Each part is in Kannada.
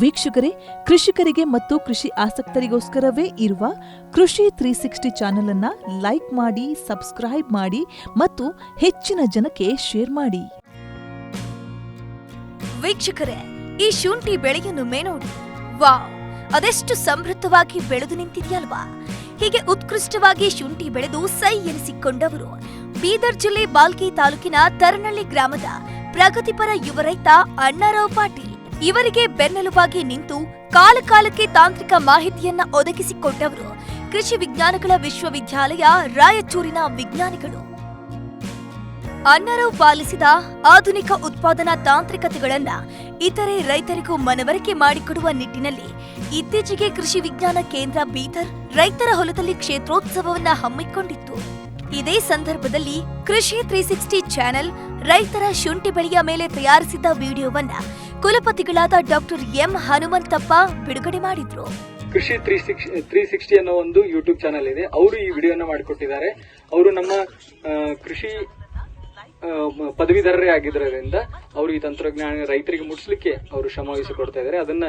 ವೀಕ್ಷಕರೇ, ಕೃಷಿಕರಿಗೆ ಮತ್ತು ಕೃಷಿ ಆಸಕ್ತರಿಗೋಸ್ಕರವೇ ಇರುವ ಕೃಷಿ ತ್ರೀ ಸಿಕ್ಸ್ಟಿ ಚಾನೆಲ್ ಅನ್ನ ಲೈಕ್ ಮಾಡಿ, ಸಬ್ಸ್ಕ್ರೈಬ್ ಮಾಡಿ ಮತ್ತು ಹೆಚ್ಚಿನ ಜನಕ್ಕೆ ಶೇರ್ ಮಾಡಿ. ವೀಕ್ಷಕರೇ, ಈ ಶುಂಠಿ ಬೆಳೆಯನ್ನು ಮೇನೋಡಿ. ವಾ ಅದೆಷ್ಟು ಸಮೃದ್ಧವಾಗಿ ಬೆಳೆದು ನಿಂತಿದೆಯಲ್ವಾ? ಹೀಗೆ ಉತ್ಕೃಷ್ಟವಾಗಿ ಶುಂಠಿ ಬೆಳೆದು ಸೈ ಎನಿಸಿಕೊಂಡವರು ಬೀದರ್ ಜಿಲ್ಲೆ ಬಾಲ್ಕಿ ತಾಲೂಕಿನ ತರನಳ್ಳಿ ಗ್ರಾಮದ ಪ್ರಗತಿಪರ ಯುವ ರೈತ ಅಣ್ಣಾರಾವ್ ಪಾಟೀಲ್. ಇವರಿಗೆ ಬೆನ್ನೆಲುಬಾಗಿ ನಿಂತು ಕಾಲಕಾಲಕ್ಕೆ ತಾಂತ್ರಿಕ ಮಾಹಿತಿಯನ್ನ ಒದಗಿಸಿಕೊಟ್ಟವರು ಕೃಷಿ ವಿಜ್ಞಾನಗಳ ವಿಶ್ವವಿದ್ಯಾಲಯ, ರಾಯಚೂರಿನ ವಿಜ್ಞಾನಿಗಳು. ಅನ್ನರು ಪಾಲಿಸಿದ ಆಧುನಿಕ ಉತ್ಪಾದನಾ ತಾಂತ್ರಿಕತೆಗಳನ್ನ ಇತರೆ ರೈತರಿಗೂ ಮನವರಿಕೆ ಮಾಡಿಕೊಡುವ ನಿಟ್ಟಿನಲ್ಲಿ ಇತ್ತೀಚೆಗೆ ಕೃಷಿ ವಿಜ್ಞಾನ ಕೇಂದ್ರ ಬೀದರ್ ರೈತರ ಹೊಲದಲ್ಲಿ ಕ್ಷೇತ್ರೋತ್ಸವವನ್ನ ಹಮ್ಮಿಕೊಂಡಿತ್ತು. ಇದೇ ಸಂದರ್ಭದಲ್ಲಿ ಕೃಷಿ ತ್ರೀ ಸಿಕ್ಸ್ಟಿ ಚಾನೆಲ್ ರೈತರ ಶುಂಠಿ ಬೆಳೆಯ ಮೇಲೆ ತಯಾರಿಸಿದ್ದ ವಿಡಿಯೋವನ್ನ ಕುಲಪತಿಗಳಾದ ಡಾಕ್ಟರ್ ಎಂ ಹನುಮಂತಪ್ಪ ಬಿಡುಗಡೆ ಮಾಡಿದ್ರು. ಕೃಷಿ ತ್ರೀ ಸಿಕ್ಸ್ ತ್ರೀ ಸಿಕ್ಸ್ಟಿ ಅನ್ನೋ ಒಂದು ಯೂಟ್ಯೂಬ್ ಚಾನಲ್ ಇದೆ. ಅವರು ಈ ವಿಡಿಯೋನ ಮಾಡಿಕೊಟ್ಟಿದ್ದಾರೆ. ಅವರು ನಮ್ಮ ಕೃಷಿ ಪದವೀಧರರೇ ಆಗಿದ್ದರಿಂದ ಅವರು ಈ ತಂತ್ರಜ್ಞಾನ ರೈತರಿಗೆ ಮುಟ್ಸ್ಲಿಕ್ಕೆ ಅವರು ಶ್ರಮ ವಹಿಸಿಕೊಡ್ತಾ ಇದ್ದಾರೆ. ಅದನ್ನ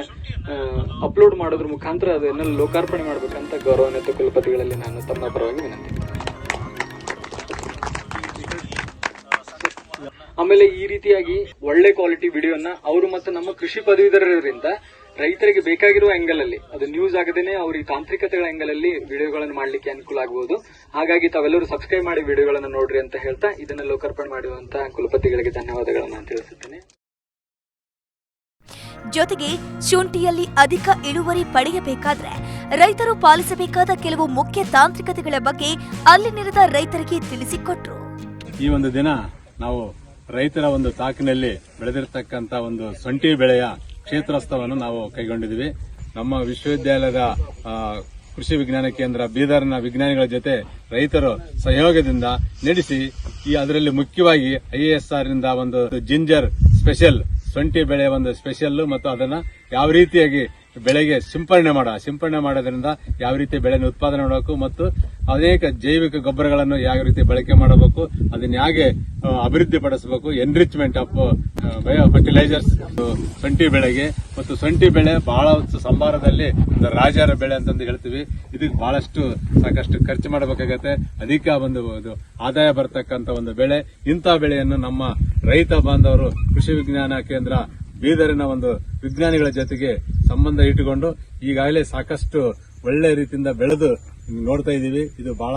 ಅಪ್ಲೋಡ್ ಮಾಡೋದ್ರ ಮುಖಾಂತರ ಅದನ್ನ ಲೋಕಾರ್ಪಣೆ ಮಾಡಬೇಕಂತ ಗೌರವಾನ್ವಿತ ಕುಲಪತಿಗಳಲ್ಲಿ ನಾನು ತಮ್ಮ ಪರವಾಗಿ ವಿನಂತಿ ಆಮೇಲೆ ಈ ರೀತಿಯಾಗಿ ಒಳ್ಳೆ ಕ್ವಾಲಿಟಿ ವಿಡಿಯೋನ ಅವರು ಮತ್ತೆ ನಮ್ಮ ಕೃಷಿ ಪದವೀಧರರಿಂದ ರೈತರಿಗೆ ಬೇಕಾಗಿರುವ ಆಂಗಲ್ ಅಲ್ಲಿ ಅದು ನ್ಯೂಸ್ ಆಗದೇನೆ ಅವ್ರಿಗೆ ತಾಂತ್ರಿಕತೆಗಳ ಆಂಗಲ್ ಅಲ್ಲಿ ವಿಡಿಯೋಗಳನ್ನು ಮಾಡ್ಲಿಕ್ಕೆ ಅನುಕೂಲ ಆಗಬಹುದು ಹಾಗಾಗಿ ತಾವೆಲ್ಲರೂ ಸಬ್ಸ್ಕ್ರೈಬ್ ಮಾಡಿ ವಿಡಿಯೋಗಳನ್ನು ನೋಡ್ರಿ ಅಂತ ಹೇಳ್ತಾ ಇದನ್ನ ಲೋಕಾರ್ಪಣೆ ಮಾಡಿರುವಂತಹ ಕುಲಪತಿಗಳಿಗೆ ಧನ್ಯವಾದಗಳನ್ನು ನಾನು ತಿಳಿಸುತ್ತೇನೆ. ಜೊತೆಗೆ ಶುಂಠಿಯಲ್ಲಿ ಅಧಿಕ ಇಳುವರಿ ಪಡೆಯಬೇಕಾದ್ರೆ ರೈತರು ಪಾಲಿಸಬೇಕಾದ ಕೆಲವು ಮುಖ್ಯ ತಾಂತ್ರಿಕತೆಗಳ ಬಗ್ಗೆ ಅಲ್ಲಿ ನಿರದ ರೈತರಿಗೆ ತಿಳಿಸಿಕೊಟ್ರು. ಈ ಒಂದು ದಿನ ನಾವು ರೈತರ ಒಂದು ತಾಕಿನಲ್ಲಿ ಬೆಳೆದಿರತಕ್ಕಂತ ಒಂದು ಸೊಂಟಿ ಬೆಳೆಯ ಕ್ಷೇತ್ರೋತ್ಸವವನ್ನು ನಾವು ಕೈಗೊಂಡಿದ್ದೀವಿ. ನಮ್ಮ ವಿಶ್ವವಿದ್ಯಾಲಯದ ಕೃಷಿ ವಿಜ್ಞಾನ ಕೇಂದ್ರ ಬೀದರ್ನ ವಿಜ್ಞಾನಿಗಳ ಜೊತೆ ರೈತರು ಸಹಯೋಗದಿಂದ ನಡೆಸಿ, ಈ ಅದರಲ್ಲಿ ಮುಖ್ಯವಾಗಿ ಐಎಎಸ್ಆರ್ನಿಂದ ಒಂದು ಜಿಂಜರ್ ಸ್ಪೆಷಲ್, ಸೊಂಟಿ ಬೆಳೆಯ ಒಂದು ಸ್ಪೆಷಲ್ ಮತ್ತು ಅದನ್ನ ಯಾವ ರೀತಿಯಾಗಿ ಬೆಳೆಗೆ ಸಿಂಪರಣೆ ಮಾಡ ಸಿಂಪರಣೆ ಮಾಡೋದ್ರಿಂದ ಯಾವ ರೀತಿ ಬೆಳೆನ ಉತ್ಪಾದನೆ ಮಾಡಬೇಕು ಮತ್ತು ಅನೇಕ ಜೈವಿಕ ಗೊಬ್ಬರಗಳನ್ನು ಯಾವ ರೀತಿ ಬಳಕೆ ಮಾಡಬೇಕು, ಅದನ್ನ ಹೇಗೆ ಅಭಿವೃದ್ಧಿ ಪಡಿಸಬೇಕು ಎನ್ರಿಚ್ಮೆಂಟ್ ಆಫ್ ಬಯೋ ಫರ್ಟಿಲೈಸರ್ಸ್ ಸೊಂಟಿ ಬೆಳೆಗೆ. ಮತ್ತು ಸೊಂಟಿ ಬೆಳೆ ಬಹಳ ಸಂಭಾರದಲ್ಲಿ ಒಂದು ರಾಜರ ಬೆಳೆ ಅಂತಂದು ಹೇಳ್ತೀವಿ. ಇದಕ್ಕೆ ಬಹಳಷ್ಟು ಸಾಕಷ್ಟು ಖರ್ಚು ಮಾಡಬೇಕಾಗತ್ತೆ, ಅಧಿಕ ಒಂದು ಆದಾಯ ಬರತಕ್ಕಂಥ ಒಂದು ಬೆಳೆ. ಇಂಥ ಬೆಳೆಯನ್ನು ನಮ್ಮ ರೈತ ಬಾಂಧವರು, ಕೃಷಿ ವಿಜ್ಞಾನ ಕೇಂದ್ರ ಬೀದರಿನ ಒಂದು ವಿಜ್ಞಾನಿಗಳ ಜೊತೆಗೆ ಸಂಬಂಧ ಇಟ್ಟುಕೊಂಡು ಈಗಾಗಲೇ ಸಾಕಷ್ಟು ಒಳ್ಳೆ ರೀತಿಯಿಂದ ಬೆಳೆದು ನೋಡ್ತಾ ಇದ್ದೀವಿ. ಇದು ಬಹಳ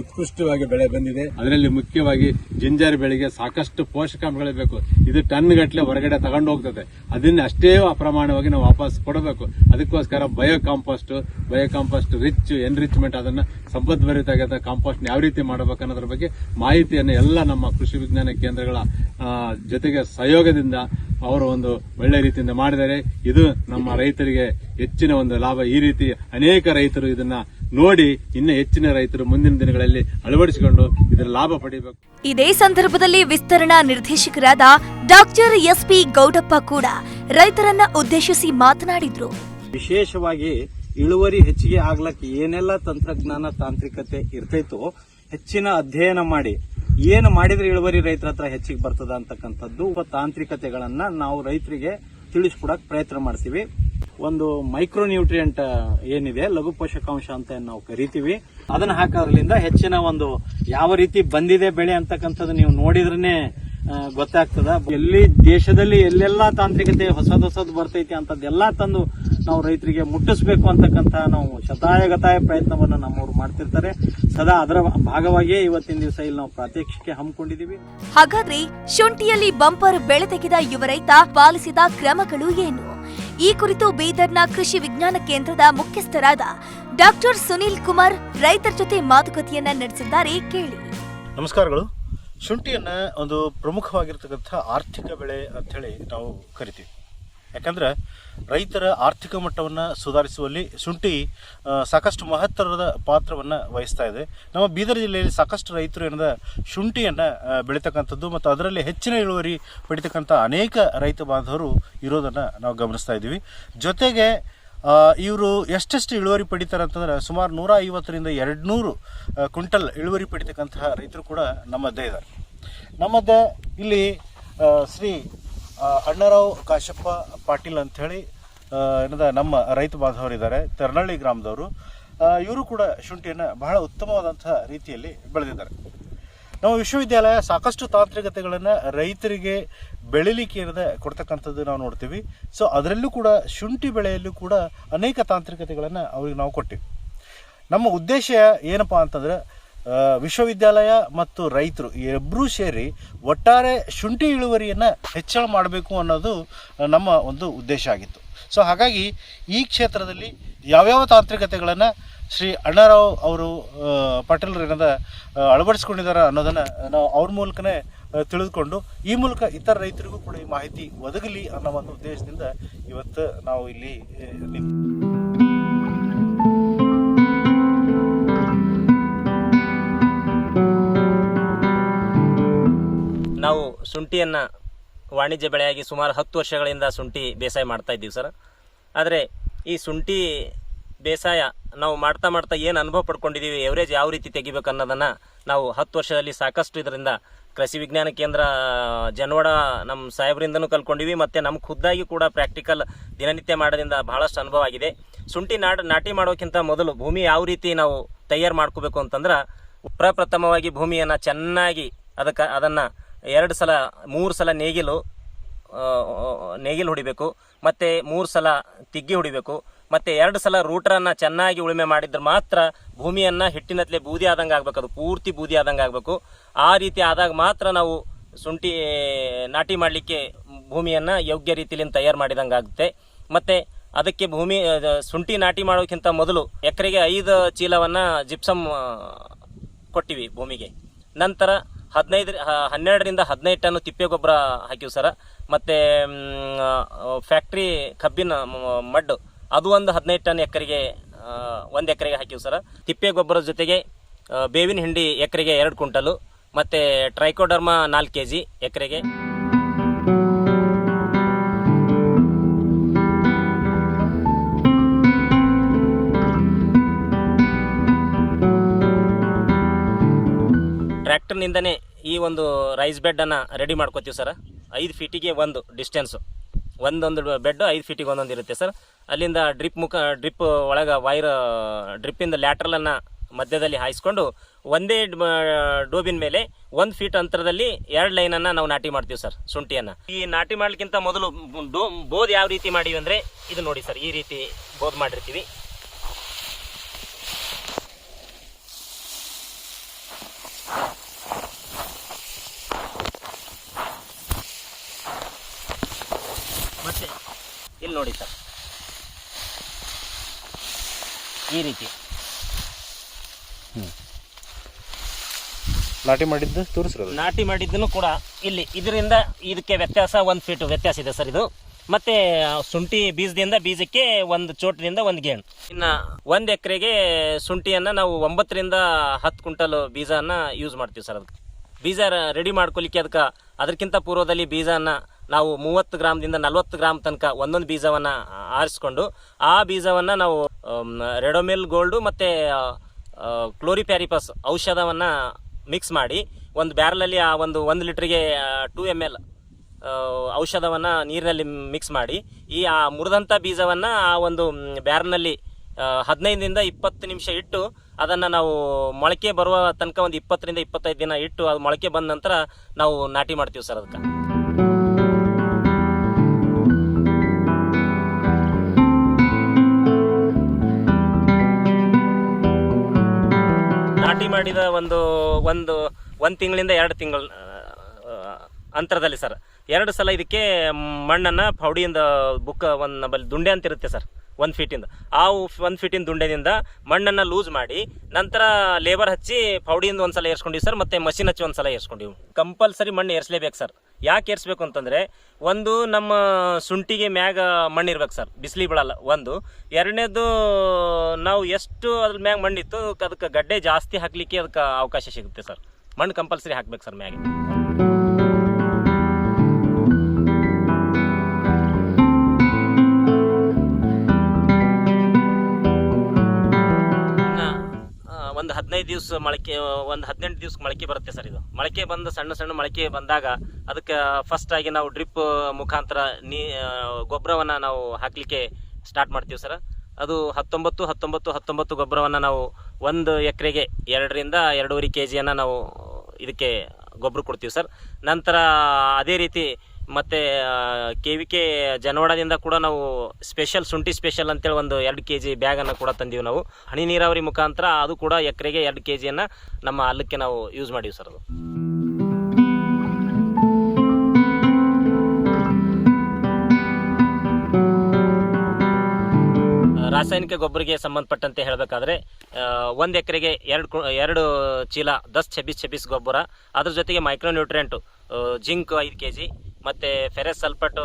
ಉತ್ಕೃಷ್ಟವಾಗಿ ಬೆಳೆ ಬಂದಿದೆ. ಅದರಲ್ಲಿ ಮುಖ್ಯವಾಗಿ ಜಿಂಜರ್ ಬೆಳೆಗೆ ಸಾಕಷ್ಟು ಪೋಷಕಾಂಶಗಳು ಬೇಕು. ಇದು ಟನ್ ಗಟ್ಟಲೆ ಹೊರಗಡೆ ತಗೊಂಡು ಹೋಗ್ತದೆ. ಅದನ್ನ ಅಷ್ಟೇ ಅಪ್ರಮಾಣವಾಗಿ ನಾವು ವಾಪಸ್ ಕೊಡಬೇಕು. ಅದಕ್ಕೋಸ್ಕರ bio compost bio compost rich enrichment ಅದನ್ನ ಸಂಪದ್ಭರಿತ ಕಾಂಪೋಸ್ಟ್ ಯಾವ ರೀತಿ ಮಾಡಬೇಕು ಅನ್ನೋದ್ರ ಬಗ್ಗೆ ಮಾಹಿತಿಯನ್ನು ಎಲ್ಲ ನಮ್ಮ ಕೃಷಿ ವಿಜ್ಞಾನ ಕೇಂದ್ರಗಳ ಜೊತೆಗೆ ಸಹಯೋಗದಿಂದ ಅವರು ಒಂದು ಒಳ್ಳೆ ರೀತಿಯಿಂದ ಮಾಡಿದ್ದಾರೆ. ಇದು ನಮ್ಮ ರೈತರಿಗೆ ಹೆಚ್ಚಿನ ಒಂದು ಲಾಭ. ಈ ರೀತಿ ಅನೇಕ ರೈತರು ಇದನ್ನ ನೋಡಿ ಇನ್ನು ಹೆಚ್ಚಿನ ರೈತರು ಮುಂದಿನ ದಿನಗಳಲ್ಲಿ ಅಳವಡಿಸಿಕೊಂಡು ಇದರ ಲಾಭ ಪಡೆಯಬೇಕು ಇದೇ ಸಂದರ್ಭದಲ್ಲಿ ವಿಸ್ತರಣಾ ನಿರ್ದೇಶಕರಾದ ಡಾಕ್ಟರ್ ಎಸ್ ಪಿ ಗೌಡಪ್ಪ ಕೂಡ ರೈತರನ್ನ ಉದ್ದೇಶಿಸಿ ಮಾತನಾಡಿದ್ರು. ವಿಶೇಷವಾಗಿ ಇಳುವರಿ ಹೆಚ್ಚಿಗೆ ಆಗ್ಲಕ್ಕೆ ಏನೆಲ್ಲ ತಂತ್ರಜ್ಞಾನ ತಾಂತ್ರಿಕತೆ ಇರ್ತೈತೋ ಹೆಚ್ಚಿನ ಅಧ್ಯಯನ ಮಾಡಿ ಏನು ಮಾಡಿದ್ರೆ ಇಳುವರಿ ರೈತರ ಹತ್ರ ಹೆಚ್ಚಿಗೆ ಬರ್ತದ ಅಂತಕ್ಕಂಥದ್ದು ತಾಂತ್ರಿಕತೆಗಳನ್ನ ನಾವು ರೈತರಿಗೆ ತಿಳಿಸ್ಕೊಡಕ್ ಪ್ರಯತ್ನ ಮಾಡ್ತೀವಿ. ಒಂದು ಮೈಕ್ರೋ ನ್ಯೂಟ್ರಿಯೆಂಟ್ ಏನಿದೆ ಲಘು ಪೋಷಕಾಂಶ ಅಂತ ನಾವು ಕರಿತೀವಿ. ಅದನ್ನ ಹಾಕೋದ್ರಿಂದ ಹೆಚ್ಚಿನ ಒಂದು ಯಾವ ರೀತಿ ಬಂದಿದೆ ಬೆಳೆ ಅಂತಕ್ಕಂಥದ್ದು ನೀವು ನೋಡಿದ್ರೇನೆ ಆ, ಗೊತ್ತಾಗ್ತದ. ಎಲ್ಲಿ ದೇಶದಲ್ಲಿ ಎಲ್ಲೆಲ್ಲಾ ತಾಂತ್ರಿಕತೆ ಹೊಸದ್ ಹೊಸದ್ ಬರ್ತೈತಿ ಅಂತದ್ದೆಲ್ಲಾ ತಂದು ನಾವು ರೈತರಿಗೆ ಮುಟ್ಟಿಸ್ಬೇಕು ಅಂತಕ್ಕಂತ ನಾವು ಶತಾಯಗತಾಯ ಪ್ರಯತ್ನವನ್ನ ನಮ್ಮವರು ಮಾಡ್ತಿರ್ತಾರೆ. ಸದಾ ಅದರ ಭಾಗವಾಗಿಯೇ ಇವತ್ತಿನ ದಿವಸ ಇಲ್ಲಿ ನಾವು ಪ್ರಾತ್ಯಕ್ಷಿಕೆ ಹಮ್ಮಿಕೊಂಡಿದೀವಿ. ಹಾಗಾದ್ರೆ ಶುಂಠಿಯಲ್ಲಿ ಬಂಪರ್ ಬೆಳೆ ತೆಗೆದ ಯುವ ರೈತ ಪಾಲಿಸಿದ ಕ್ರಮಗಳು ಏನು? ಈ ಕುರಿತು ಬೀದರ್ನ ಕೃಷಿ ವಿಜ್ಞಾನ ಕೇಂದ್ರದ ಮುಖ್ಯಸ್ಥರಾದ ಡಾಕ್ಟರ್ ಸುನೀಲ್ ಕುಮಾರ್ ರೈತರ ಜೊತೆ ಮಾತುಕತೆಯನ್ನ ನಡೆಸಿದ್ದಾರೆ ಕೇಳಿ. ನಮಸ್ಕಾರಗಳು. ಶುಂಠಿಯನ್ನ ಒಂದು ಪ್ರಮುಖವಾಗಿರ್ತಕ್ಕಂಥ ಆರ್ಥಿಕ ಬೆಳೆ ಅಂಥೇಳಿ ನಾವು ಕರಿತೀವಿ. ಯಾಕಂದ್ರೆ ರೈತರ ಆರ್ಥಿಕ ಮಟ್ಟವನ್ನು ಸುಧಾರಿಸುವಲ್ಲಿ ಶುಂಠಿ ಸಾಕಷ್ಟು ಮಹತ್ತರದ ಪಾತ್ರವನ್ನು ವಹಿಸ್ತಾ ಇದೆ. ನಮ್ಮ ಬೀದರ್ ಜಿಲ್ಲೆಯಲ್ಲಿ ಸಾಕಷ್ಟು ರೈತರು ಏನದ ಶುಂಠಿಯನ್ನು ಬೆಳೀತಕ್ಕಂಥದ್ದು ಮತ್ತು ಅದರಲ್ಲಿ ಹೆಚ್ಚಿನ ಇಳುವರಿ ಪಡಿತಕ್ಕಂಥ ಅನೇಕ ರೈತ ಬಾಂಧವರು ಇರೋದನ್ನು ನಾವು ಗಮನಿಸ್ತಾ ಇದ್ದೀವಿ. ಜೊತೆಗೆ ಇವರು ಎಷ್ಟೆಷ್ಟು ಇಳುವರಿ ಪಡಿತಾರೆ ಅಂತಂದ್ರೆ ಸುಮಾರು ನೂರ ಐವತ್ತರಿಂದ ಎರಡು ನೂರು ಕ್ವಿಂಟಲ್ ಇಳುವರಿ ಪಡಿತಕ್ಕಂತಹ ರೈತರು ಕೂಡ ನಮ್ಮದ್ದೇ ಇದ್ದಾರೆ. ನಮ್ಮದೇ ಇಲ್ಲಿ ಶ್ರೀ ಅಣ್ಣರಾವ್ ಕಾಶಪ್ಪ ಪಾಟೀಲ್ ಅಂಥೇಳಿ ಏನದ, ನಮ್ಮ ರೈತ ಬಾಂಧವರಿದ್ದಾರೆ ತೆರನಳ್ಳಿ ಗ್ರಾಮದವರು. ಇವರು ಕೂಡ ಶುಂಠಿಯನ್ನು ಬಹಳ ಉತ್ತಮವಾದಂತಹ ರೀತಿಯಲ್ಲಿ ಬೆಳೆದಿದ್ದಾರೆ. ನಮ್ಮ ವಿಶ್ವವಿದ್ಯಾಲಯ ಸಾಕಷ್ಟು ತಾಂತ್ರಿಕತೆಗಳನ್ನು ರೈತರಿಗೆ ಬೆಳಿಲಿಕ್ಕೆ ಇರದೆ ಕೊಡ್ತಕ್ಕಂಥದ್ದು ನಾವು ನೋಡ್ತೀವಿ. ಸೊ ಅದರಲ್ಲೂ ಕೂಡ ಶುಂಠಿ ಬೆಳೆಯಲ್ಲೂ ಕೂಡ ಅನೇಕ ತಾಂತ್ರಿಕತೆಗಳನ್ನು ಅವ್ರಿಗೆ ನಾವು ಕೊಟ್ಟಿವಿ. ನಮ್ಮ ಉದ್ದೇಶ ಏನಪ್ಪ ಅಂತಂದ್ರೆ ವಿಶ್ವವಿದ್ಯಾಲಯ ಮತ್ತು ರೈತರು ಇಬ್ಬರೂ ಸೇರಿ ಒಟ್ಟಾರೆ ಶುಂಠಿ ಇಳುವರಿಯನ್ನು ಹೆಚ್ಚಳ ಮಾಡಬೇಕು ಅನ್ನೋದು ನಮ್ಮ ಒಂದು ಉದ್ದೇಶ ಆಗಿತ್ತು. ಸೊ ಹಾಗಾಗಿ ಈ ಕ್ಷೇತ್ರದಲ್ಲಿ ಯಾವ್ಯಾವ ತಾಂತ್ರಿಕತೆಗಳನ್ನು ಶ್ರೀ ಅಣ್ಣರಾವ್ ಅವರು ಆ, ಪಾಟೀಲ್ರು ಏನದ ಅಳವಡಿಸ್ಕೊಂಡಿದ್ದಾರೆ ಅನ್ನೋದನ್ನು ನಾವು ಅವ್ರ ಮೂಲಕನೇ ತಿಳಿದುಕೊಂಡು ಈ ಮೂಲಕ ಇತರ ರೈತರಿಗೂ ಕೂಡ ಈ ಮಾಹಿತಿ ಒದಗಲಿ ಅನ್ನೋ ಒಂದು ಉದ್ದೇಶದಿಂದ ಇವತ್ತು ನಾವು ಇಲ್ಲಿ ನಾವು ಶುಂಠಿಯನ್ನು ವಾಣಿಜ್ಯ ಬೆಳೆಯಾಗಿ ಸುಮಾರು ಹತ್ತು ವರ್ಷಗಳಿಂದ ಶುಂಠಿ ಬೇಸಾಯ ಮಾಡ್ತಾ ಇದ್ದೀವಿ ಸರ್. ಆದರೆ ಈ ಶುಂಠಿ ಬೇಸಾಯ ನಾವು ಮಾಡ್ತಾ ಮಾಡ್ತಾ ಏನು ಅನುಭವ ಪಡ್ಕೊಂಡಿದ್ದೀವಿ ಎವರೇಜ್ ಯಾವ ರೀತಿ ತೆಗಿಬೇಕು ಅನ್ನೋದನ್ನು ನಾವು ಹತ್ತು ವರ್ಷದಲ್ಲಿ ಸಾಕಷ್ಟು ಇದರಿಂದ ಕೃಷಿ ವಿಜ್ಞಾನ ಕೇಂದ್ರ, ಜನವಾಡ ನಮ್ಮ ಸಾಹೇಬರಿಂದನೂ ಕಲ್ಕೊಂಡಿವಿ ಮತ್ತು ನಮ್ಮ ಖುದ್ದಾಗಿ ಕೂಡ ಪ್ರಾಕ್ಟಿಕಲ್ ದಿನನಿತ್ಯ ಮಾಡೋದ್ರಿಂದ ಬಹಳಷ್ಟು ಅನುಭವ ಆಗಿದೆ. ಶುಂಠಿ ನಾಟ ನಾಟಿ ಮಾಡೋಕ್ಕಿಂತ ಮೊದಲು ಭೂಮಿ ಯಾವ ರೀತಿ ನಾವು ತಯಾರು ಮಾಡ್ಕೋಬೇಕು ಅಂತಂದ್ರೆ ಪ್ರಪ್ರಥಮವಾಗಿ ಭೂಮಿಯನ್ನು ಚೆನ್ನಾಗಿ ಅದಕ್ಕೆ, ಅದನ್ನು ಎರಡು ಸಲ, ಮೂರು ಸಲ ನೇಗಿಲು ನೇಗಿಲು ಹೊಡಿಬೇಕು, ಮತ್ತು ಮೂರು ಸಲ ತಿಗ್ಗಿ ಹೊಡಿಬೇಕು, ಮತ್ತು ಎರಡು ಸಲ ರೂಟ್ರನ್ನು ಚೆನ್ನಾಗಿ ಉಳುಮೆ ಮಾಡಿದ್ರೆ ಮಾತ್ರ ಭೂಮಿಯನ್ನು ಹಿಟ್ಟಿನತ್ಲೆ ಬೂದಿ ಆದಂಗೆ ಆಗ್ಬೇಕು, ಅದು ಪೂರ್ತಿ ಬೂದಿ ಆದಂಗೆ ಆಗಬೇಕು. ಆ ರೀತಿ ಆದಾಗ ಮಾತ್ರ ನಾವು ಶುಂಠಿ ನಾಟಿ ಮಾಡಲಿಕ್ಕೆ ಭೂಮಿಯನ್ನು ಯೋಗ್ಯ ರೀತಿಯಲ್ಲಿ ತಯಾರು ಮಾಡಿದಂಗೆ ಆಗುತ್ತೆ. ಮತ್ತು ಅದಕ್ಕೆ ಭೂಮಿ ಶುಂಠಿ ನಾಟಿ ಮಾಡೋಕ್ಕಿಂತ ಮೊದಲು ಎಕರೆಗೆ ಐದು ಚೀಲವನ್ನು ಜಿಪ್ಸಮ್ ಕೊಟ್ಟಿವಿ ಭೂಮಿಗೆ. ನಂತರ ಹದಿನೈದು ಹನ್ನೆರಡರಿಂದ ಹದಿನೈದು ಟನ್ ತಿಪ್ಪೆ ಗೊಬ್ಬರ ಹಾಕಿವಿ ಸರ. ಮತ್ತು ಫ್ಯಾಕ್ಟ್ರಿ ಕಬ್ಬಿನ ಮಡ್ಡು, ಅದು ಒಂದು ಹದಿನೈದು ಟನ್ ಎಕರೆಗೆ ಒಂದು ಎಕರೆಗೆ ಹಾಕಿವಿ ಸರ. ತಿಪ್ಪೆ ಗೊಬ್ಬರದ ಜೊತೆಗೆ ಬೇವಿನ ಹಿಂಡಿ ಎಕರೆಗೆ ಎರಡು ಕ್ವಿಂಟಲು, ಮತ್ತು ಟ್ರೈಕೋಡರ್ಮಾ ನಾಲ್ಕು ಕೆ ಜಿ ಎಕರೆಗೆ. ಟ್ರ್ಯಾಕ್ಟರ್ನಿಂದನೇ ಈ ಒಂದು ರೈಸ್ ಬೆಡ್ಡನ್ನು ರೆಡಿ ಮಾಡ್ಕೋತೀವಿ ಸರ್ ಐದು ಫೀಟಿಗೆ ಒಂದು ಡಿಸ್ಟೆನ್ಸು ಒಂದೊಂದು ಬೆಡ್ ಐದು ಫೀಟಿಗೆ ಒಂದೊಂದು ಇರುತ್ತೆ ಸರ್ ಅಲ್ಲಿಂದ ಡ್ರಿಪ್ ಮುಖ ಡ್ರಿಪ್ ಒಳಗೆ ವೈರ್ ಡ್ರಿಪ್ಪಿಂದ ಲ್ಯಾಟ್ರಲನ್ನು ಮಧ್ಯದಲ್ಲಿ ಹಾಯಿಸ್ಕೊಂಡು ಒಂದೇ ಡೋಬಿನ ಮೇಲೆ ಒಂದು ಫೀಟ್ ಅಂತರದಲ್ಲಿ ಎರಡು ಲೈನನ್ನು ನಾವು ನಾಟಿ ಮಾಡ್ತೀವಿ ಸರ್ ಶುಂಠಿಯನ್ನು. ಈ ನಾಟಿ ಮಾಡ್ಲಿಕ್ಕಿಂತ ಮೊದಲು ಡೋ ಯಾವ ರೀತಿ ಮಾಡೀವಿ ಅಂದರೆ ಇದು ನೋಡಿ ಸರ್ ಈ ರೀತಿ ಬೋದ್ ಮಾಡಿರ್ತೀವಿ ಮತ್ತೆ ಇಲ್ಲಿ ನೋಡಿ ಸರ್. ಈ ರೀತಿ. ನಾಟಿ ಮಾಡಿದ್ದು ತೋರಿಸ್ರದು ನಾಟಿ ಮಾಡಿದ್ದನ್ನು ಕೂಡ ಇಲ್ಲಿ ಇದರಿಂದ ಇದಕ್ಕೆ ವ್ಯತ್ಯಾಸ ಒಂದು ಫೀಟ್ ವ್ಯತ್ಯಾಸ ಇದೆ ಸರ್ ಇದು. ಮತ್ತೆ ಶುಂಠಿ ಬೀಜದಿಂದ ಬೀಜಕ್ಕೆ ಒಂದು ಚೋಟದಿಂದ ಒಂದು ಗೇಣು. ಇನ್ನು ಒಂದು ಎಕರೆಗೆ ಶುಂಠಿಯನ್ನು ನಾವು ಒಂಬತ್ತರಿಂದ ಹತ್ತು ಕ್ವಿಂಟಲ್ ಬೀಜನ ಯೂಸ್ ಮಾಡ್ತೀವಿ ಸರ್ ಅದಕ್ಕೆ. ಬೀಜ ರೆಡಿ ಮಾಡ್ಕೊಲಿಕ್ಕೆ ಅದಕ್ಕೆ ಅದಕ್ಕಿಂತ ಪೂರ್ವದಲ್ಲಿ ಬೀಜನ ನಾವು ಮೂವತ್ತು ಗ್ರಾಮ್ದಿಂದ ನಲ್ವತ್ತು ಗ್ರಾಮ್ ತನಕ ಒಂದೊಂದು ಬೀಜವನ್ನು ಆರಿಸ್ಕೊಂಡು ಆ ಬೀಜವನ್ನು ನಾವು ರೆಡೋಮಿಲ್ ಗೋಲ್ಡು ಮತ್ತು ಕ್ಲೋರಿಪ್ಯಾರಿಪಸ್ ಔಷಧವನ್ನು ಮಿಕ್ಸ್ ಮಾಡಿ ಒಂದು ಬ್ಯಾರಲಲ್ಲಿ ಆ ಒಂದು ಒಂದು ಲೀಟ್ರಿಗೆ ಟೂ ಎಂ ಎಲ್ ಔಷಧವನ್ನು ನೀರಿನಲ್ಲಿ ಮಿಕ್ಸ್ ಮಾಡಿ ಈ ಆ ಮುರಿದಂಥ ಬೀಜವನ್ನು ಆ ಒಂದು ಬ್ಯಾರ್ನಲ್ಲಿ ಹದಿನೈದರಿಂದ ಇಪ್ಪತ್ತು ನಿಮಿಷ ಇಟ್ಟು ಅದನ್ನು ನಾವು ಮೊಳಕೆ ಬರುವ ತನಕ ಒಂದು ಇಪ್ಪತ್ತರಿಂದ ಇಪ್ಪತ್ತೈದು ದಿನ ಇಟ್ಟು ಅದು ಮೊಳಕೆ ಬಂದ ನಂತರ ನಾವು ನಾಟಿ ಮಾಡ್ತೀವಿ ಸರ್ ಅದಕ್ಕೆ. ಮಾಡಿದ ಒಂದು ಒಂದು ಒಂದು ತಿಂಗಳಿಂದ ಎರಡು ತಿಂಗಳ ಅಂತರದಲ್ಲಿ ಸರ್. ಎರಡು ಸಲ ಇದಕ್ಕೆ ಮಣ್ಣನ್ನು ಪೌಡಿಯಿಂದ ಬುಕ್ಕ ಒಂದು ನಮ್ಮಲ್ಲಿ ದುಂಡೆ ಅಂತ ಇರುತ್ತೆ ಸರ್, ಒಂದು ಫೀಟಿಂದ. ಆ ಒಂದು ಫೀಟಿನ ದುಂಡೆದಿಂದ ಮಣ್ಣನ್ನು ಲೂಸ್ ಮಾಡಿ ನಂತರ ಲೇಬರ್ ಹಚ್ಚಿ ಪೌಡಿಯಿಂದ ಒಂದು ಸಲ ಏರ್ಸ್ಕೊಂಡಿವಿ ಸರ್, ಮತ್ತು ಮಷಿನ್ ಹಚ್ಚಿ ಒಂದು ಸಲ ಏರ್ಸ್ಕೊಂಡಿವಿ. ಕಂಪಲ್ಸರಿ ಮಣ್ಣು ಏರ್ಸ್ಲೇಬೇಕು ಸರ್. ಯಾಕೆ ಏರಿಸ್ಬೇಕು ಅಂತಂದರೆ, ಒಂದು ನಮ್ಮ ಶುಂಠಿಗೆ ಮ್ಯಾಗ ಮಣ್ಣಿರ್ಬೇಕು ಸರ್, ಬಿಸಿಲಿ ಬೀಳಲ್ಲ, ಒಂದು. ಎರಡನೇದು, ನಾವು ಎಷ್ಟು ಅದ್ರ ಮ್ಯಾಗ ಮಣ್ಣಿತ್ತು ಅದಕ್ಕೆ ಗಡ್ಡೆ ಜಾಸ್ತಿ ಹಾಕಲಿಕ್ಕೆ ಅದಕ್ಕೆ ಅವಕಾಶ ಸಿಗುತ್ತೆ ಸರ್. ಮಣ್ಣು ಕಂಪಲ್ಸರಿ ಹಾಕ್ಬೇಕು ಸರ್ ಮ್ಯಾಗೆ. ಹದಿನೈದು ದಿವಸ ಮೊಳಕೆ, ಒಂದು ಹದಿನೆಂಟು ದಿವ್ಸ ಮೊಳಕೆ ಬರುತ್ತೆ ಸರ್ ಇದು. ಮೊಳಕೆ ಬಂದು ಸಣ್ಣ ಸಣ್ಣ ಮೊಳಕೆ ಬಂದಾಗ ಅದಕ್ಕೆ ಫಸ್ಟ್ ಆಗಿ ನಾವು ಡ್ರಿಪ್ ಮುಖಾಂತರ ನೀ ಗೊಬ್ಬರವನ್ನು ನಾವು ಹಾಕಲಿಕ್ಕೆ ಸ್ಟಾರ್ಟ್ ಮಾಡ್ತೀವಿ ಸರ್. ಅದು ಹತ್ತೊಂಬತ್ತು ಹತ್ತೊಂಬತ್ತು ಹತ್ತೊಂಬತ್ತು ಗೊಬ್ಬರವನ್ನು ನಾವು ಒಂದು ಎಕರೆಗೆ ಎರಡರಿಂದ ಎರಡೂವರೆ ಕೆ ಜಿಯನ್ನು ನಾವು ಇದಕ್ಕೆ ಗೊಬ್ಬರ ಕೊಡ್ತೀವಿ ಸರ್. ನಂತರ ಅದೇ ರೀತಿ ಮತ್ತು ಕೆ ವಿ ಕೆ ಜನವಾಡದಿಂದ ಕೂಡ ನಾವು ಸ್ಪೆಷಲ್ ಶುಂಠಿ ಸ್ಪೆಷಲ್ ಅಂತೇಳಿ ಒಂದು ಎರಡು ಕೆ ಜಿ ಬ್ಯಾಗನ್ನು ಕೂಡ ತಂದೀವಿ ನಾವು. ಹನಿ ನೀರಾವರಿ ಮುಖಾಂತರ ಅದು ಕೂಡ ಎಕರೆಗೆ ಎರಡು ಕೆ ಜಿಯನ್ನು ನಮ್ಮ ಅಲ್ಲಕ್ಕೆ ನಾವು ಯೂಸ್ ಮಾಡೀವಿ ಸರ್ ಅದು. ರಾಸಾಯನಿಕ ಗೊಬ್ಬರಿಗೆ ಸಂಬಂಧಪಟ್ಟಂತೆ ಹೇಳಬೇಕಾದ್ರೆ ಒಂದು ಎಕರೆಗೆ ಎರಡು ಎರಡು ಚೀಲ ದಸ್ ಛಬ್ಬೀಸ್ ಛಬ್ಬೀಸ್ ಗೊಬ್ಬರ, ಅದ್ರ ಜೊತೆಗೆ ಮೈಕ್ರೋ ನ್ಯೂಟ್ರಿಯೆಂಟು ಜಿಂಕ್ ಐದು ಕೆ ಜಿ ಮತ್ತು ಫೆರಸ್ ಸಲ್ಫಟ್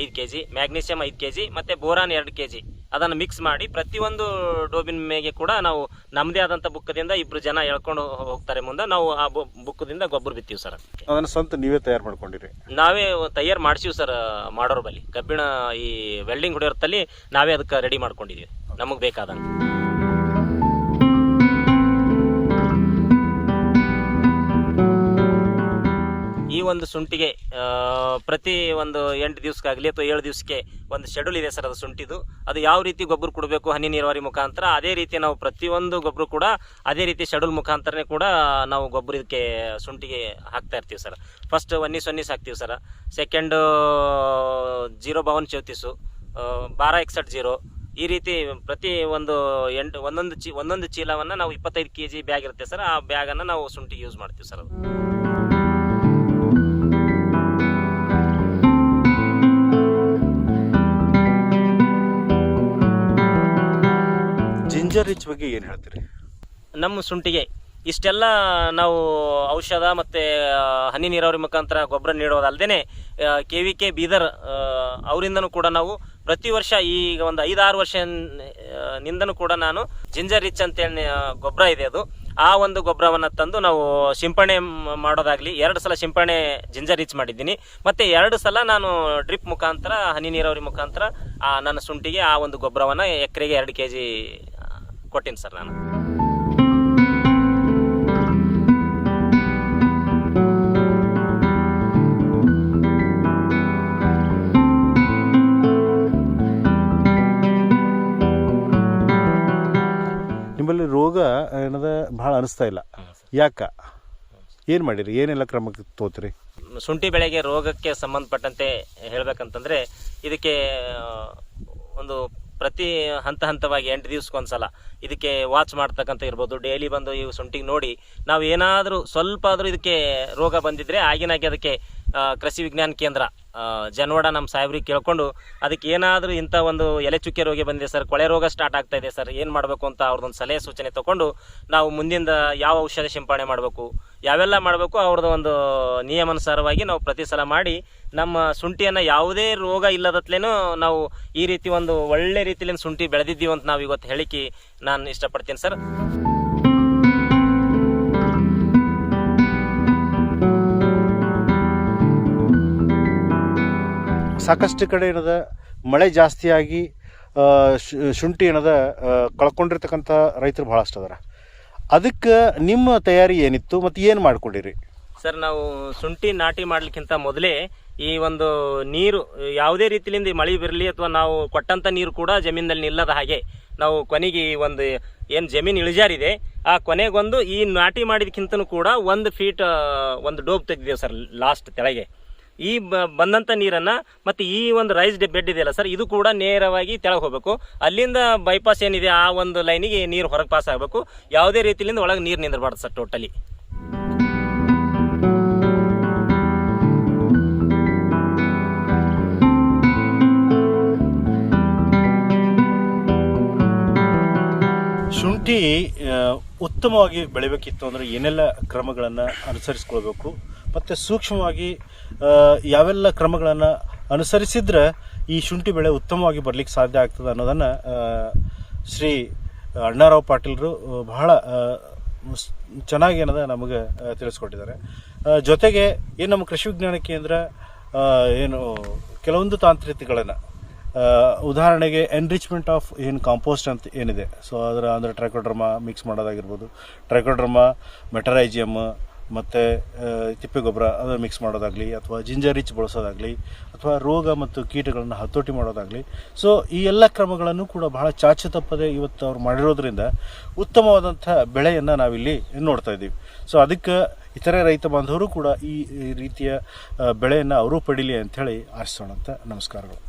ಐದು ಕೆ ಜಿ ಮ್ಯಾಗ್ನೀಷಿಯಮ್ ಐದು ಕೆ ಜಿ ಮತ್ತು ಬೋರಾನ್ ಎರಡು ಕೆ ಜಿ ಅದನ್ನು ಮಿಕ್ಸ್ ಮಾಡಿ ಪ್ರತಿಯೊಂದು ಡೋಬಿನ ಮೇಗೆ ಕೂಡ ನಾವು ನಮ್ಮದೇ ಆದಂಥ ಬುಕ್ಕದಿಂದ ಇಬ್ಬರು ಜನ ಎಳ್ಕೊಂಡು ಹೋಗ್ತಾರೆ ಮುಂದೆ. ನಾವು ಆ ಬುಕ್ಕದಿಂದ ಗೊಬ್ಬರ ಬಿತ್ತೀವಿ ಸರ್ ಅದನ್ನು ಸ್ವಂತ ನೀವೇ ತಯಾರು ಮಾಡ್ಕೊಂಡಿರಿ. ನಾವೇ ತಯಾರು ಮಾಡ್ಸಿವಿ ಸರ್ ಮಾಡೋರ ಬಲ್ಲಿ ಕಬ್ಬಿಣ ಈ ವೆಲ್ಡಿಂಗ್ ಹೊಡೆಯೋರ್ತಲ್ಲಿ ನಾವೇ ಅದಕ್ಕೆ ರೆಡಿ ಮಾಡ್ಕೊಂಡಿದ್ದೀವಿ ನಮಗೆ ಬೇಕಾದಂಗೆ. ಒಂದು ಶುಂಠಿಗೆ ಪ್ರತಿ ಒಂದು ಎಂಟು ದಿವ್ಸಕ್ಕಾಗಲಿ ಅಥವಾ ಏಳು ದಿವಸಕ್ಕೆ ಒಂದು ಶೆಡ್ಯೂಲ್ ಇದೆ ಸರ್ ಅದು ಶುಂಠಿದು ಅದು ಯಾವ ರೀತಿ ಗೊಬ್ಬರ ಕೊಡಬೇಕು, ಹನಿ ನೀರಾವರಿ ಮುಖಾಂತರ, ಅದೇ ರೀತಿ ನಾವು ಪ್ರತಿಯೊಂದು ಗೊಬ್ಬರ ಕೂಡ ಅದೇ ರೀತಿ ಶೆಡ್ಯೂಲ್ ಮುಖಾಂತರನೇ ಕೂಡ ನಾವು ಗೊಬ್ಬರ ಇದಕ್ಕೆ ಶುಂಠಿಗೆ ಹಾಕ್ತಾ ಇರ್ತೀವಿ ಸರ್. ಫಸ್ಟ್ ಒನ್ನಿಸ್ ಒನ್ನಿಸ್ ಹಾಕ್ತೀವಿ ಸರ್. ಸೆಕೆಂಡ್ ಜೀರೋ ಬಾವನ್ ಚೌತೀಸು ಬಾರ ಎಕ್ಸಟ್ ಜೀರೋ ಈ ರೀತಿ ಪ್ರತಿ ಒಂದು ಎಂಟು, ಒಂದೊಂದು ಚೀ, ಒಂದೊಂದು ಚೀಲವನ್ನು ನಾವು ಇಪ್ಪತ್ತೈದು ಕೆ ಜಿ ಬ್ಯಾಗ್ ಇರುತ್ತೆ ಸರ್. ಆ ಬ್ಯಾಗನ್ನು ನಾವು ಶುಂಠಿಗೆ ಯೂಸ್ ಮಾಡ್ತೀವಿ ಸರ್ ಅದು. ಜಿಂಜರ್ ರಿಚ್ ಬಗ್ಗೆ ಏನು ಹೇಳ್ತೀರಿ? ನಮ್ಮ ಶುಂಠಿಗೆ ಇಷ್ಟೆಲ್ಲ ನಾವು ಔಷಧ ಮತ್ತು ಹನಿ ನೀರಾವರಿ ಮುಖಾಂತರ ಗೊಬ್ಬರ ನೀಡೋದಲ್ಲದೆ ಕೆ ವಿ ಕೆ ಬೀದರ್ ಅವರಿಂದನೂ ಕೂಡ ನಾವು ಪ್ರತಿ ವರ್ಷ ಈಗ ಒಂದು ಐದಾರು ವರ್ಷ ನಿಂದನೂ ಕೂಡ ನಾನು ಜಿಂಜರ್ ರಿಚ್ ಅಂತೇಳಿ ಗೊಬ್ಬರ ಇದೆ ಅದು. ಆ ಒಂದು ಗೊಬ್ಬರವನ್ನು ತಂದು ನಾವು ಸಿಂಪರಣೆ ಮಾಡೋದಾಗಲಿ, ಎರಡು ಸಲ ಸಿಂಪರಣೆ ಜಿಂಜರ್ ರಿಚ್ ಮಾಡಿದ್ದೀನಿ. ಮತ್ತು ಎರಡು ಸಲ ನಾನು ಡ್ರಿಪ್ ಮುಖಾಂತರ, ಹನಿ ನೀರಾವರಿ ಮುಖಾಂತರ ನನ್ನ ಶುಂಠಿಗೆ ಆ ಒಂದು ಗೊಬ್ಬರವನ್ನು ಎಕರೆಗೆ ಎರಡು ಕೆ ಜಿ ಕೊಟ್ಟೀನಿ ಸರ್ ನಾನು. ನಿಮ್ಮಲ್ಲಿ ರೋಗ ಏನದ ಭಾಳ ಅನಿಸ್ತಾ ಇಲ್ಲ. ಯಾಕ? ಏನು ಮಾಡಿರಿ ಏನೆಲ್ಲ ಕ್ರಮಕ್ಕೆ ತೋತ್ರಿ ಶುಂಠಿ ಬೆಳೆಗೆ ರೋಗಕ್ಕೆ ಸಂಬಂಧಪಟ್ಟಂತೆ ಹೇಳ್ಬೇಕಂತಂದ್ರೆ ಇದಕ್ಕೆ ಒಂದು ಪ್ರತಿ ಹಂತ ಹಂತವಾಗಿ ಎಂಟು ದಿವ್ಸಕ್ಕೊಂದ್ಸಲ ಇದಕ್ಕೆ ವಾಚ್ ಮಾಡ್ತಕ್ಕಂಥ ಇರ್ಬೋದು. ಡೈಲಿ ಬಂದು ಈ ಶುಂಠಿಗೆ ನೋಡಿ, ನಾವು ಏನಾದರೂ ಸ್ವಲ್ಪ ಆದರೂ ಇದಕ್ಕೆ ರೋಗ ಬಂದಿದ್ರೆ ಆಗಿನಾಗೆ ಅದಕ್ಕೆ ಕೃಷಿ ವಿಜ್ಞಾನ ಕೇಂದ್ರ. ಜನವಾಡ ನಮ್ಮ ಸಾಹೇಬ್ರಿಗೆ ಕೇಳ್ಕೊಂಡು ಅದಕ್ಕೆ ಏನಾದರೂ ಇಂಥ ಒಂದು ಎಲೆ ಚುಕ್ಕೆ ರೋಗ ಬಂದಿದೆ ಸರ್, ಕೊಳೆ ರೋಗ ಸ್ಟಾರ್ಟ್ ಆಗ್ತಾ ಇದೆ ಸರ್, ಏನು ಮಾಡಬೇಕು ಅಂತ ಅವ್ರದ್ದೊಂದು ಸಲಹೆ ಸೂಚನೆ ತಗೊಂಡು ನಾವು ಮುಂದಿಂದ ಯಾವ ಔಷಧ ಸಿಂಪಡಣೆ ಮಾಡಬೇಕು, ಯಾವೆಲ್ಲ ಮಾಡಬೇಕು ಅವ್ರದ್ದು ಒಂದು ನಿಯಮಾನುಸಾರವಾಗಿ ನಾವು ಪ್ರತಿ ಸಲ ಮಾಡಿ ನಮ್ಮ ಶುಂಠಿಯನ್ನು ಯಾವುದೇ ರೋಗ ಇಲ್ಲದತ್ಲೇನೂ ನಾವು ಈ ರೀತಿ ಒಂದು ಒಳ್ಳೆ ರೀತಿಯಲ್ಲಿ ಶುಂಠಿ ಬೆಳೆದಿದ್ದೀವಿ ಅಂತ ನಾವು ಇವತ್ತು ಹೇಳಿಕೆ ನಾನು ಇಷ್ಟಪಡ್ತೀನಿ ಸರ್. ಸಾಕಷ್ಟು ಕಡೆ ಏನದ, ಮಳೆ ಜಾಸ್ತಿಯಾಗಿ ಶುಂಠಿ ಏನದ ಕಳ್ಕೊಂಡಿರ್ತಕ್ಕಂಥ ರೈತರು ಭಾಳಷ್ಟು ಅದಾರ. ಅದಕ್ಕೆ ನಿಮ್ಮ ತಯಾರಿ ಏನಿತ್ತು ಮತ್ತು ಏನು ಮಾಡ್ಕೊಂಡಿರಿ? ಸರ್, ನಾವು ಶುಂಠಿ ನಾಟಿ ಮಾಡ್ಲಿಕ್ಕಿಂತ ಮೊದಲೇ ಈ ಒಂದು ನೀರು, ಯಾವುದೇ ರೀತಿಯಿಂದ ಮಳೆ ಬರಲಿ ಅಥವಾ ನಾವು ಕೊಟ್ಟಂಥ ನೀರು ಕೂಡ ಜಮೀನಲ್ಲಿ ನಿಲ್ಲದ ಹಾಗೆ ನಾವು ಕೊನೆಗೆ ಈ ಒಂದು ಏನು ಜಮೀನು ಇಳಿಜಾರಿದೆ, ಆ ಕೊನೆಗೊಂದು ಈ ನಾಟಿ ಮಾಡಿದಕ್ಕಿಂತನೂ ಕೂಡ ಒಂದು ಫೀಟ್ ಒಂದು ಡೋಬ್ ತೆಗೆದಿದ್ದೇವೆ ಸರ್, ಲಾಸ್ಟ್ ಕೆಳಗೆ ಈ ಬಂದಂಥ ನೀರನ್ನು ಮತ್ತು ಈ ಒಂದು ರೈಸ್ ಬೆಡ್ ಇದೆಯಲ್ಲ ಸರ್ ಇದು ಕೂಡ ನೇರವಾಗಿ ತೆಳಗೆ ಹೋಗಬೇಕು. ಅಲ್ಲಿಂದ ಬೈಪಾಸ್ ಏನಿದೆ, ಆ ಒಂದು ಲೈನಿಗೆ ನೀರು ಹೊರಗೆ ಪಾಸ್ ಆಗಬೇಕು. ಯಾವುದೇ ರೀತಿಯಿಂದ ಒಳಗೆ ನೀರು ನಿಂದಿರಬಾರ್ದು ಸರ್ ಟೋಟಲಿ ಶುಂಠಿ ಉತ್ತಮವಾಗಿ ಬೆಳಿಬೇಕಿತ್ತು ಅಂದರೆ ಏನೆಲ್ಲ ಕ್ರಮಗಳನ್ನು ಅನುಸರಿಸ್ಕೊಳ್ಬೇಕು? ಮತ್ತು ಸೂಕ್ಷ್ಮವಾಗಿ ಯಾವೆಲ್ಲ ಕ್ರಮಗಳನ್ನು ಅನುಸರಿಸಿದ್ರೆ ಈ ಶುಂಠಿ ಬೆಳೆ ಉತ್ತಮವಾಗಿ ಬರ್ಲಿಕ್ಕೆ ಸಾಧ್ಯ ಆಗ್ತದೆ ಅನ್ನೋದನ್ನು ಶ್ರೀ ಅಣ್ಣಾರಾವ್ ಪಾಟೀಲ್ರು ಬಹಳ ಚೆನ್ನಾಗಿ ಏನದ ನಮಗೆ ತಿಳಿಸ್ಕೊಟ್ಟಿದ್ದಾರೆ. ಜೊತೆಗೆ ಏನು ನಮ್ಮ ಕೃಷಿ ವಿಜ್ಞಾನ ಕೇಂದ್ರ ಏನು ಕೆಲವೊಂದು ತಾಂತ್ರಿಕಗಳನ್ನು ಉದಾಹರಣೆಗೆ ಎನ್ರಿಚ್ಮೆಂಟ್ ಆಫ್ ಏನು ಕಾಂಪೋಸ್ಟ್ ಅಂತ ಏನಿದೆ. ಸೊ ಅದರ ಅಂದರೆ ಟ್ರೈಕೋಡ್ರಮಾ ಮಿಕ್ಸ್ ಮಾಡೋದಾಗಿರ್ಬೋದು. ಟ್ರೈಕೋಡ್ರಮಾ ಮೆಟರೈಜಿಯಮ್ ಮತ್ತು ತಿಪ್ಪೆ ಗೊಬ್ಬರ ಅದು ಮಿಕ್ಸ್ ಮಾಡೋದಾಗಲಿ ಅಥವಾ ಜಿಂಜರ್ ರಿಚ್ ಬಳಸೋದಾಗಲಿ ಅಥವಾ ರೋಗ ಮತ್ತು ಕೀಟಗಳನ್ನು ಹತೋಟಿ ಮಾಡೋದಾಗಲಿ. ಸೊ ಈ ಎಲ್ಲ ಕ್ರಮಗಳನ್ನು ಕೂಡ ಬಹಳ ಚಾಚು ತಪ್ಪದೆ ಇವತ್ತು ಅವ್ರು ಮಾಡಿರೋದ್ರಿಂದ ಉತ್ತಮವಾದಂಥ ಬೆಳೆಯನ್ನು ನಾವಿಲ್ಲಿ ನೋಡ್ತಾ ಇದ್ದೀವಿ. ಸೊ ಅದಕ್ಕೆ ಇತರೆ ರೈತ ಬಾಂಧವರು ಕೂಡ ಈ ರೀತಿಯ ಬೆಳೆಯನ್ನು ಅವರು ಪಡೀಲಿ ಅಂಥೇಳಿ ಆಶಿಸೋಣ ಅಂತ ನಮಸ್ಕಾರಗಳು.